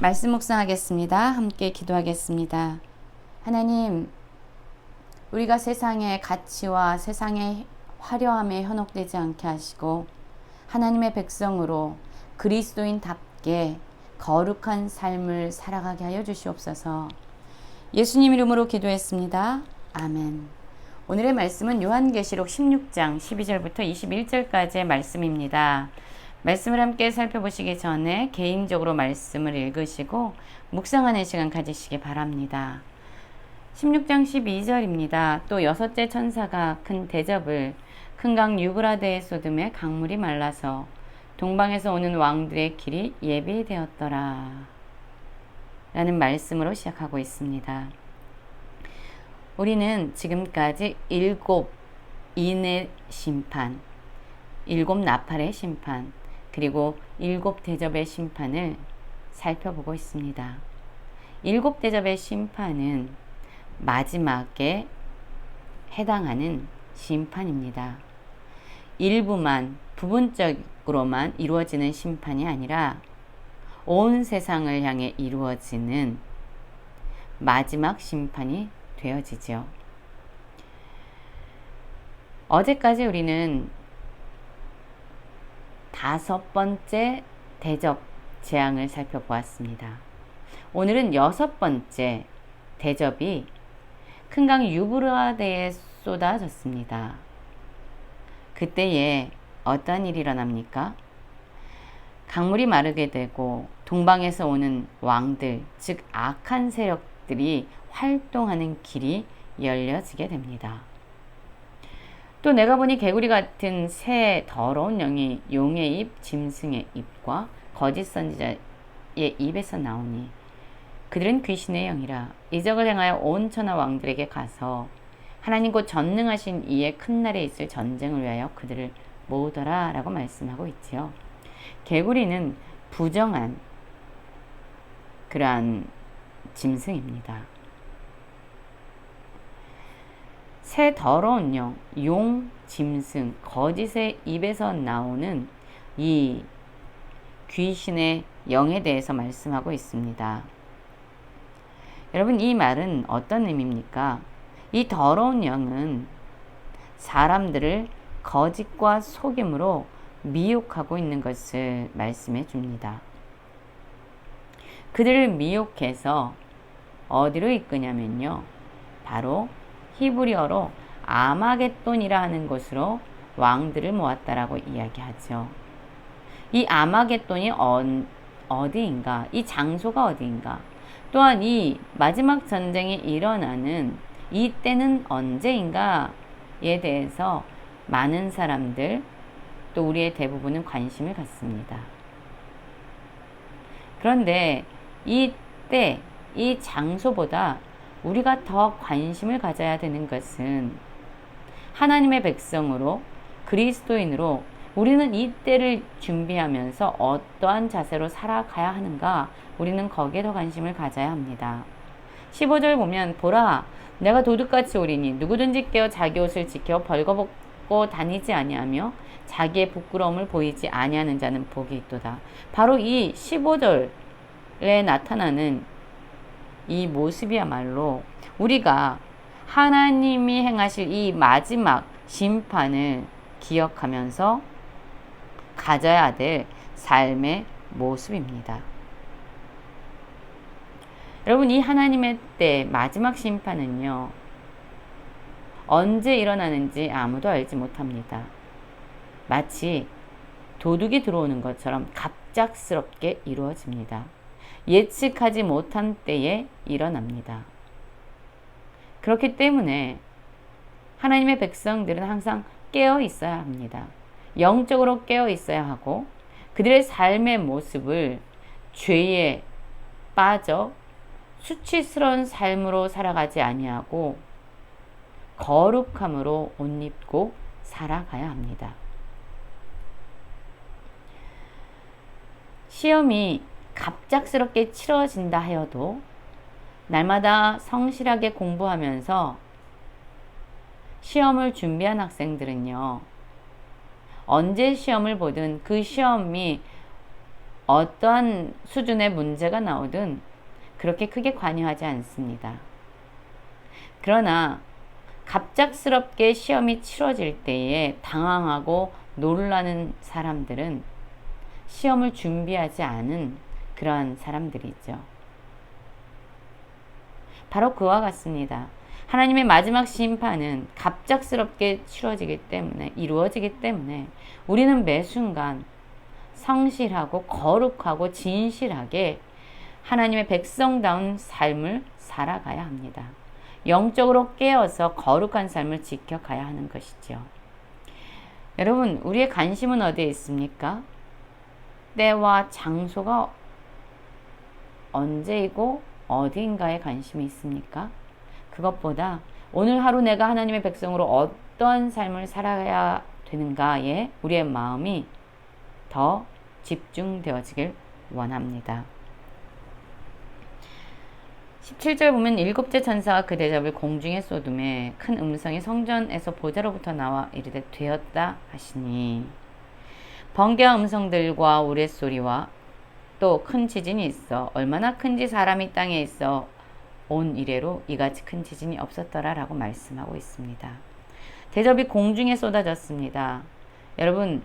말씀 묵상하겠습니다. 함께 기도하겠습니다. 하나님, 우리가 세상의 가치와 세상의 화려함에 현혹되지 않게 하시고 하나님의 백성으로 그리스도인답게 거룩한 삶을 살아가게 하여 주시옵소서. 예수님 이름으로 기도했습니다. 아멘. 오늘의 말씀은 요한계시록 16장 12절부터 21절까지의 말씀입니다. 말씀을 함께 살펴보시기 전에 개인적으로 말씀을 읽으시고 묵상하는 시간 가지시기 바랍니다. 16장 12절입니다. 또 여섯째 천사가 큰 대접을 큰 강 유브라데에 쏟음에 강물이 말라서 동방에서 오는 왕들의 길이 예비되었더라. 라는 말씀으로 시작하고 있습니다. 우리는 지금까지 일곱 인의 심판, 일곱 나팔의 심판, 그리고 일곱 대접의 심판을 살펴보고 있습니다. 일곱 대접의 심판은 마지막에 해당하는 심판입니다. 일부만 부분적으로만 이루어지는 심판이 아니라 온 세상을 향해 이루어지는 마지막 심판이 되어지죠. 어제까지 우리는 다섯 번째 대접 재앙을 살펴보았습니다. 오늘은 여섯 번째 대접이 큰강 유브라데에 쏟아졌습니다. 그때에 어떤 일이 일어납니까? 강물이 마르게 되고 동방에서 오는 왕들, 즉 악한 세력들이 활동하는 길이 열려지게 됩니다. 또 내가 보니 개구리 같은 새 더러운 영이 용의 입, 짐승의 입과 거짓 선지자의 입에서 나오니 그들은 귀신의 영이라 이적을 행하여 온 천하 왕들에게 가서 하나님 곧 전능하신 이의 큰 날에 있을 전쟁을 위하여 그들을 모으더라 라고 말씀하고 있지요. 개구리는 부정한 그러한 짐승입니다. 새 더러운 영, 용, 짐승, 거짓의 입에서 나오는 이 귀신의 영에 대해서 말씀하고 있습니다. 여러분, 이 말은 어떤 의미입니까? 이 더러운 영은 사람들을 거짓과 속임으로 미혹하고 있는 것을 말씀해 줍니다. 그들을 미혹해서 어디로 이끄냐면요. 바로 히브리어로 아마겟돈이라 하는 곳으로 왕들을 모았다라고 이야기하죠. 이 아마겟돈이 어, 어디인가? 이 장소가 어디인가? 또한 이 마지막 전쟁이 일어나는 이 때는 언제인가에 대해서 많은 사람들 또 우리의 대부분은 관심을 갖습니다. 그런데 이 때 이 장소보다 우리가 더 관심을 가져야 되는 것은 하나님의 백성으로 그리스도인으로 우리는 이 때를 준비하면서 어떠한 자세로 살아가야 하는가 우리는 거기에 더 관심을 가져야 합니다. 15절 보면 보라 내가 도둑같이 오리니 누구든지 깨어 자기 옷을 지켜 벌거벗고 다니지 아니하며 자기의 부끄러움을 보이지 아니하는 자는 복이 있도다. 바로 이 15절에 나타나는 이 모습이야말로 우리가 하나님이 행하실 이 마지막 심판을 기억하면서 가져야 될 삶의 모습입니다. 여러분, 이 하나님의 때 마지막 심판은요, 언제 일어나는지 아무도 알지 못합니다. 마치 도둑이 들어오는 것처럼 갑작스럽게 이루어집니다. 예측하지 못한 때에 일어납니다. 그렇기 때문에 하나님의 백성들은 항상 깨어 있어야 합니다. 영적으로 깨어 있어야 하고 그들의 삶의 모습을 죄에 빠져 수치스러운 삶으로 살아가지 아니하고 거룩함으로 옷 입고 살아가야 합니다. 시험이 갑작스럽게 치러진다 하여도 날마다 성실하게 공부하면서 시험을 준비한 학생들은요, 언제 시험을 보든 그 시험이 어떠한 수준의 문제가 나오든 그렇게 크게 관여하지 않습니다. 그러나 갑작스럽게 시험이 치러질 때에 당황하고 놀라는 사람들은 시험을 준비하지 않은 그러한 사람들이죠. 바로 그와 같습니다. 하나님의 마지막 심판은 갑작스럽게 치러지기 때문에 이루어지기 때문에 우리는 매 순간 성실하고 거룩하고 진실하게 하나님의 백성다운 삶을 살아가야 합니다. 영적으로 깨어서 거룩한 삶을 지켜가야 하는 것이죠. 여러분, 우리의 관심은 어디에 있습니까? 때와 장소가 언제이고 어디인가에 관심이 있습니까? 그것보다 오늘 하루 내가 하나님의 백성으로 어떠한 삶을 살아야 되는가에 우리의 마음이 더 집중되어지길 원합니다. 17절 보면 일곱째 천사가 그 대접을 공중에 쏟음에 큰 음성이 성전에서 보좌로부터 나와 이르되 되었다 하시니 번개와 음성들과 우레소리와 또 큰 지진이 있어 얼마나 큰지 사람이 땅에 있어 온 이래로 이같이 큰 지진이 없었더라 라고 말씀하고 있습니다. 대접이 공중에 쏟아졌습니다. 여러분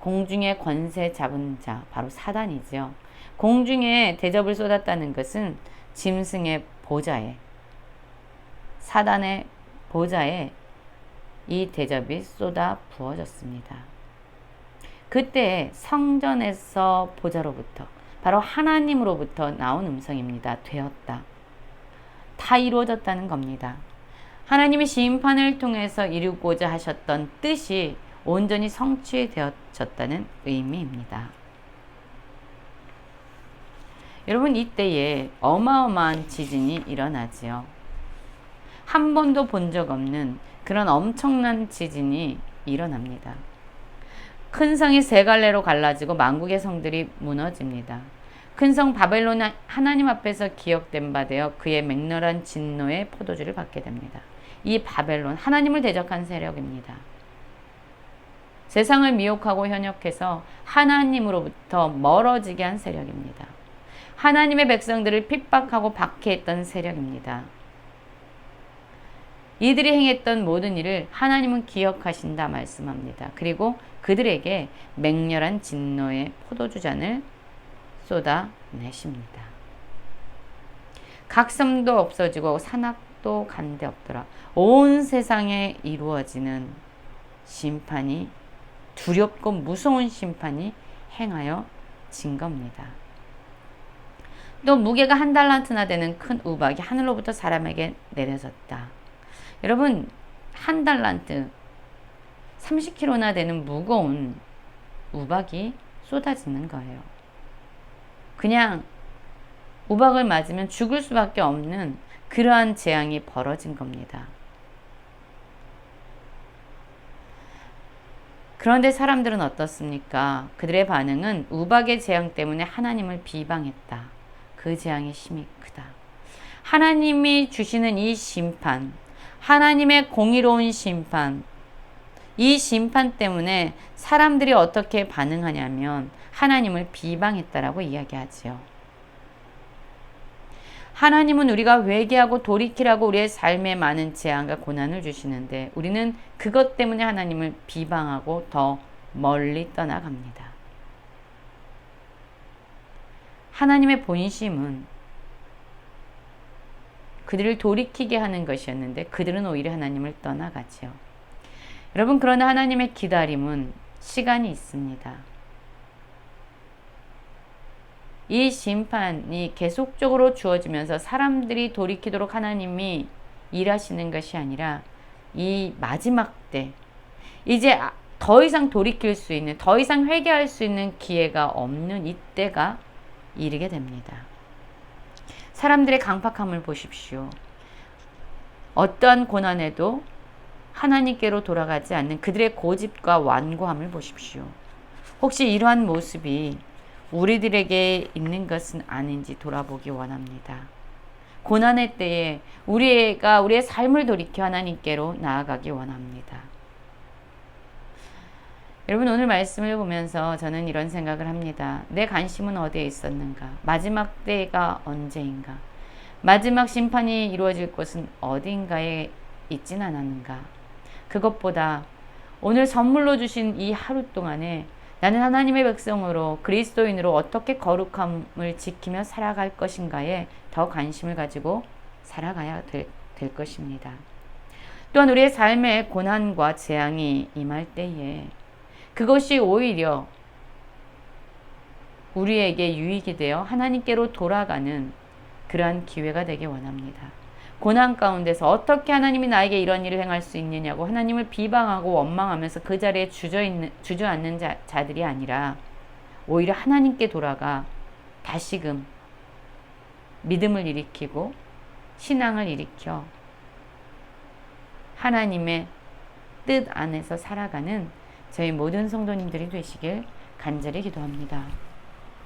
공중에 권세 잡은 자 바로 사단이죠. 공중에 대접을 쏟았다는 것은 짐승의 보좌에 사단의 보좌에 이 대접이 쏟아 부어졌습니다. 그때 성전에서 보좌로부터 바로 하나님으로부터 나온 음성입니다. 되었다. 다 이루어졌다는 겁니다. 하나님이 심판을 통해서 이루고자 하셨던 뜻이 온전히 성취되어졌다는 의미입니다. 여러분 이때에 어마어마한 지진이 일어나지요. 한 번도 본 적 없는 그런 엄청난 지진이 일어납니다. 큰 성이 세 갈래로 갈라지고 만국의 성들이 무너집니다. 큰 성 바벨론 하나님 앞에서 기억된 바 되어 그의 맹렬한 진노의 포도주를 받게 됩니다. 이 바벨론 하나님을 대적한 세력입니다. 세상을 미혹하고 현혹해서 하나님으로부터 멀어지게 한 세력입니다. 하나님의 백성들을 핍박하고 박해했던 세력입니다. 이들이 행했던 모든 일을 하나님은 기억하신다 말씀합니다. 그리고 그들에게 맹렬한 진노의 포도주 잔을 쏟아내십니다. 각섬도 없어지고 산악도 간데 없더라. 온 세상에 이루어지는 심판이 두렵고 무서운 심판이 행하여 진 겁니다. 또 무게가 한 달란트나 되는 큰 우박이 하늘로부터 사람에게 내려졌다. 여러분, 한 달란트, 30kg나 되는 무거운 우박이 쏟아지는 거예요. 그냥 우박을 맞으면 죽을 수밖에 없는 그러한 재앙이 벌어진 겁니다. 그런데 사람들은 어떻습니까? 그들의 반응은 우박의 재앙 때문에 하나님을 비방했다. 그 재앙의 힘이 크다. 하나님이 주시는 이 심판, 하나님의 공의로운 심판, 이 심판 때문에 사람들이 어떻게 반응하냐면 하나님을 비방했다라고 이야기하지요. 하나님은 우리가 회개하고 돌이키라고 우리의 삶에 많은 재앙과 고난을 주시는데 우리는 그것 때문에 하나님을 비방하고 더 멀리 떠나갑니다. 하나님의 본심은 그들을 돌이키게 하는 것이었는데 그들은 오히려 하나님을 떠나가지요. 여러분 그러나 하나님의 기다림은 시간이 있습니다. 이 심판이 계속적으로 주어지면서 사람들이 돌이키도록 하나님이 일하시는 것이 아니라 이 마지막 때 이제 더 이상 돌이킬 수 있는 더 이상 회개할 수 있는 기회가 없는 이때가 이르게 됩니다. 사람들의 강팍함을 보십시오. 어떠한 고난에도 하나님께로 돌아가지 않는 그들의 고집과 완고함을 보십시오. 혹시 이러한 모습이 우리들에게 있는 것은 아닌지 돌아보기 원합니다. 고난의 때에 우리가 우리의 삶을 돌이켜 하나님께로 나아가기 원합니다. 여러분 오늘 말씀을 보면서 저는 이런 생각을 합니다. 내 관심은 어디에 있었는가? 마지막 때가 언제인가? 마지막 심판이 이루어질 곳은 어딘가에 있진 않았는가? 그것보다 오늘 선물로 주신 이 하루 동안에 나는 하나님의 백성으로 그리스도인으로 어떻게 거룩함을 지키며 살아갈 것인가에 더 관심을 가지고 살아가야 될, 될 것입니다. 또한 우리의 삶에 고난과 재앙이 임할 때에 그것이 오히려 우리에게 유익이 되어 하나님께로 돌아가는 그러한 기회가 되길 원합니다. 고난 가운데서 어떻게 하나님이 나에게 이런 일을 행할 수 있느냐고 하나님을 비방하고 원망하면서 그 자리에 주저있는, 주저앉는 자, 자들이 아니라 오히려 하나님께 돌아가 다시금 믿음을 일으키고 신앙을 일으켜 하나님의 뜻 안에서 살아가는 저희 모든 성도님들이 되시길 간절히 기도합니다.